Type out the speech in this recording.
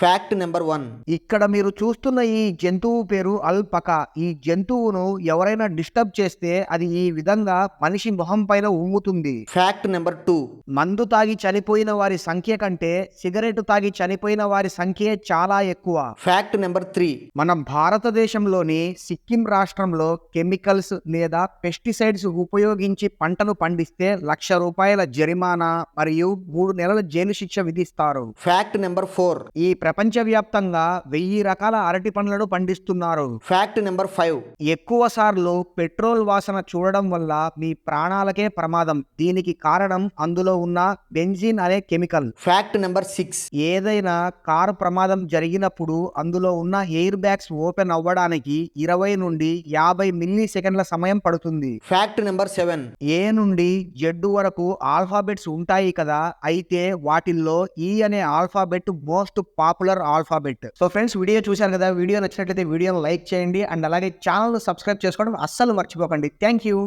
Fact number one ఇక్కడ మీరు చూస్తున్న ఈ జంతువు పేరు అల్పక. ఈ జంతువును ఎవరైనా డిస్టర్బ్ చేస్తే అది ఈ విధంగా మనిషి మొహం పైన ఉమ్ముతుంది. ఫ్యాక్ట్ నెంబర్ టూ మందు తాగి చనిపోయిన వారి సంఖ్య కంటే సిగరెట్ తాగి చనిపోయిన వారి సంఖ్య చాలా ఎక్కువ. ఫ్యాక్ట్ నెంబర్ త్రీ మన భారతదేశంలోని సిక్కిం రాష్ట్రంలో కెమికల్స్ లేదా పెస్టిసైడ్స్ ఉపయోగించి పంటను పండిస్తే లక్ష రూపాయల జరిమానా మరియు మూడు నెలల జైలు శిక్ష విధిస్తారు. ఫ్యాక్ట్ నెంబర్ ఫోర్ ఈ ప్రపంచవ్యాప్తంగా వెయ్యి రకాల అరటి పండ్లను పండిస్తున్నారు. ఫ్యాక్ట్ నెంబర్ ఫైవ్ ఎక్కువ సార్లు పెట్రోల్ వాసన చూడడం వల్ల మీ ప్రాణాలకే ప్రమాదం. దీనికి కారణం అందులో ఉన్న బెంజిన్ అనే కెమికల్. ఫ్యాక్ట్ నెంబర్ సిక్స్ ఏదైనా కారు ప్రమాదం జరిగినప్పుడు అందులో ఉన్న ఎయిర్ బ్యాగ్స్ ఓపెన్ అవ్వడానికి ఇరవై నుండి యాభై మిల్లీ సెకండ్ల సమయం పడుతుంది. ఫ్యాక్ట్ నెంబర్ సెవెన్ ఏ నుండి జెడ్ వరకు ఆల్ఫాబెట్స్ ఉంటాయి కదా అయితే వాటిల్లో ఈ అనే alphabet most popular alphabet. So friends video చూశారు కదా వీడియో నచ్చినట్లయితే వీడియోని లైక్ చేయండి అండ్ అలాగే ఛానల్ సబ్స్క్రైబ్ చేసుకోవడం అస్సలు మర్చిపోకండి. Thank you.